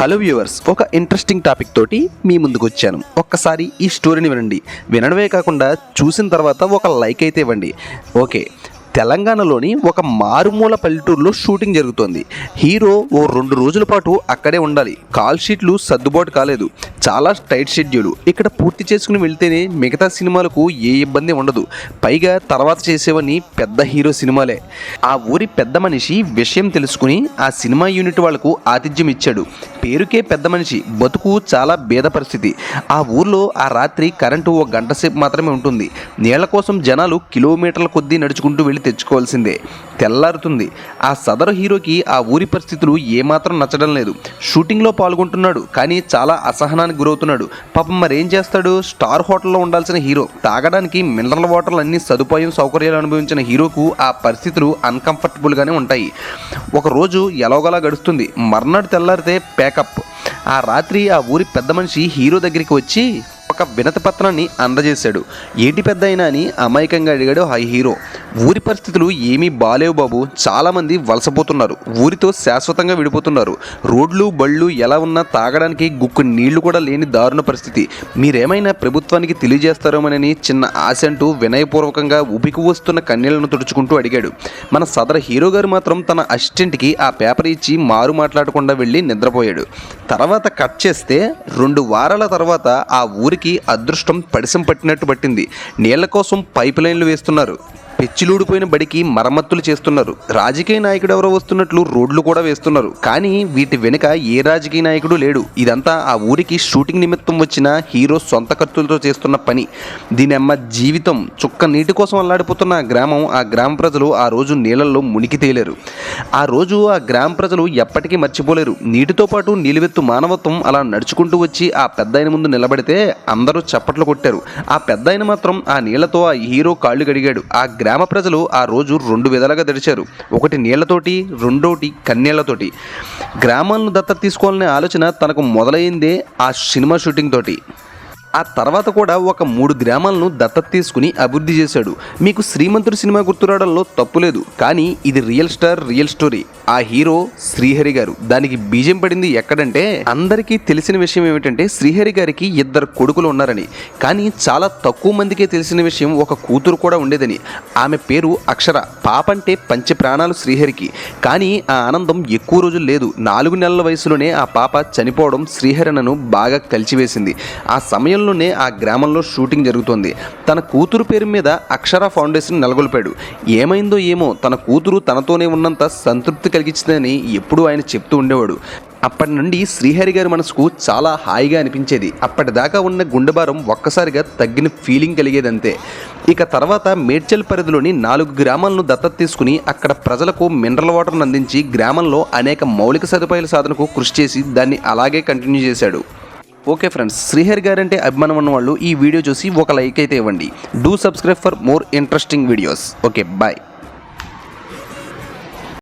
Hello viewers ఒక interesting topic తోటి మీ ముందుకు వచ్చాను. ఒక్కసారి ఈ స్టోరీని వినండి. వినడమే కాకుండా చూసిన తర్వాత ఒక లైక్ అయితే ఇవ్వండి. ఓకే. తెలంగాణలోని ఒక మారుమూల పల్లెటూరులో షూటింగ్ జరుగుతోంది. హీరో ఓ రెండు రోజుల పాటు అక్కడే ఉండాలి. కాల్ షీట్లు సర్దుబాటు కాలేదు. చాలా టైట్ షెడ్యూల్. ఇక్కడ పూర్తి చేసుకుని వెళ్తేనే మిగతా సినిమాలకు ఏ ఇబ్బంది ఉండదు. పైగా తర్వాత చేసేవని పెద్ద హీరో సినిమాలే. ఆ ఊరి పెద్ద మనిషి విషయం తెలుసుకుని ఆ సినిమా యూనిట్ వాళ్ళకు ఆతిథ్యం ఇచ్చాడు. పేరుకే పెద్ద మనిషి. బతుకు చాలా భేద పరిస్థితి. ఆ ఊర్లో ఆ రాత్రి కరెంటు ఒక గంట సేపు మాత్రమే ఉంటుంది. నీళ్ళ కోసం జనాలు కిలోమీటర్ల కొద్దీ నడుచుకుంటూ వెళ్ళి తెచ్చుకోవాల్సిందే. తెల్లారుతుంది. ఆ సదరు హీరోకి ఆ ఊరి పరిస్థితులు ఏమాత్రం నచ్చడం లేదు. షూటింగ్లో పాల్గొంటున్నాడు కానీ చాలా అసహనానికి గురవుతున్నాడు. పాపం మరేం చేస్తాడు? స్టార్ హోటల్లో ఉండాల్సిన హీరో. తాగడానికి మినరల్ వాటర్లు అన్ని సదుపాయం సౌకర్యాలు అనుభవించిన హీరోకు ఆ పరిస్థితులు అన్కంఫర్టబుల్గానే ఉంటాయి. ఒకరోజు ఎలాగోలా గడుస్తుంది. మర్నాడు తెల్లారితే ప్యాకప్ ఆ రాత్రి ఆ ఊరి పెద్ద మనిషి హీరో దగ్గరికి వచ్చి ఒక వినతి పత్రాన్ని అందజేశాడు. ఏటి పెద్ద అయినా అని అమాయకంగా అడిగాడు ఆ హీరో. ఊరి పరిస్థితులు ఏమీ బాలేవు బాబు. చాలామంది వలసపోతున్నారు. ఊరితో శాశ్వతంగా విడిపోతున్నారు. రోడ్లు బళ్ళు ఎలా ఉన్నా తాగడానికి గుక్కు నీళ్ళు కూడా లేని దారుణ పరిస్థితి. మీరేమైనా ప్రభుత్వానికి తెలియజేస్తారోమనని చిన్న ఆశ అంటూ వినయపూర్వకంగా ఉబికి వస్తున్న కన్నీళ్ళను తుడుచుకుంటూ అడిగాడు. మన సదర హీరో గారు మాత్రం తన అసిస్టెంట్కి ఆ పేపర్ ఇచ్చి మారు మాట్లాడకుండా వెళ్ళి నిద్రపోయాడు. తర్వాత కట్ చేస్తే రెండు వారాల తర్వాత ఆ ఊరికి అదృష్టం పడిసం పట్టినట్టు పట్టింది. నీళ్ళ కోసం పైప్ లైన్లు వేస్తున్నారు. పెచ్చిలూడిపోయిన బడికి మరమ్మతులు చేస్తున్నారు. రాజకీయ నాయకుడు ఎవరో వస్తున్నట్లు రోడ్లు కూడా వేస్తున్నారు. కానీ వీటి వెనుక ఏ రాజకీయ నాయకుడు లేడు. ఇదంతా ఆ ఊరికి షూటింగ్ నిమిత్తం వచ్చిన హీరో సొంత ఖర్చులతో చేస్తున్న పని. దీని అమ్మ జీవితం చుక్క నీటి కోసం అల్లాడిపోతున్న ఆ గ్రామం ఆ గ్రామ ప్రజలు ఆ రోజు నీళ్ళల్లో మునిగి తేలేరు. ఆ రోజు ఆ గ్రామ ప్రజలు ఎప్పటికీ మర్చిపోలేరు. నీటితో పాటు నిలువెత్తు మానవత్వం అలా నడుచుకుంటూ వచ్చి ఆ పెద్దాయన ముందు నిలబడితే అందరూ చప్పట్లు కొట్టారు. ఆ పెద్దాయన మాత్రం ఆ నీళ్ళతో ఆ హీరో కాళ్ళు కడిగాడు. ఆ గ్రామ గ్రామ ప్రజలు ఆ రోజు రెండు విధాలుగా తెరిచారు ఒకటి నీళ్ళతోటి రెండోటి కన్నీళ్ళతోటి. గ్రామాలను దత్తత తీసుకోవాలనే ఆలోచన తనకు మొదలైందే ఆ సినిమా షూటింగ్ తోటి. ఆ తర్వాత కూడా ఒక మూడు గ్రామాలను దత్తత తీసుకుని అభివృద్ధి చేశాడు. మీకు శ్రీమంతుడు సినిమా గుర్తురావడంలో తప్పు లేదు. కానీ ఇది రియల్ స్టార్ రియల్ స్టోరీ. ఆ హీరో శ్రీహరి గారు. దానికి బీజం పడింది ఎక్కడంటే అందరికీ తెలిసిన విషయం ఏమిటంటే శ్రీహరి గారికి ఇద్దరు కొడుకులు ఉన్నారని. కానీ చాలా తక్కువ మందికే తెలిసిన విషయం ఒక కూతురు కూడా ఉండేదని. ఆమె పేరు అక్షర. పాప అంటే పంచ ప్రాణాలు శ్రీహరికి. కానీ ఆ ఆనందం ఎక్కువ రోజులు లేదు. నాలుగు నెలల వయసులోనే ఆ పాప చనిపోవడం శ్రీహరణను బాగా కలిచివేసింది ఆ సమయంలోనే ఆ గ్రామంలో షూటింగ్ జరుగుతోంది. తన కూతురు పేరు మీద అక్షర ఫౌండేషన్ నెలకొల్పాడు. ఏమైందో ఏమో తన కూతురు తనతోనే ఉన్నంత సంతృప్తి కలిగించిందని ఎప్పుడూ ఆయన చెప్తూ ఉండేవాడు. అప్పటి నుండి శ్రీహరి గారి మనసుకు చాలా హాయిగా అనిపించేది. అప్పటిదాకా ఉన్న గుండెబారం ఒక్కసారిగా తగ్గిన ఫీలింగ్ కలిగేదంతే. ఇక తర్వాత మేడ్చల్ పరిధిలోని నాలుగు గ్రామాలను దత్తత తీసుకుని అక్కడ ప్రజలకు మినరల్ వాటర్ను అందించి గ్రామంలో అనేక మౌలిక సదుపాయాల సాధనకు కృషి చేసి దాన్ని అలాగే కంటిన్యూ చేశాడు. ఓకే ఫ్రెండ్స్ శ్రీహరి గారంటే అభిమానం ఉన్న వాళ్ళు ఈ వీడియో చూసి ఒక లైక్ అయితే ఇవ్వండి. Do subscribe for more interesting videos okay bye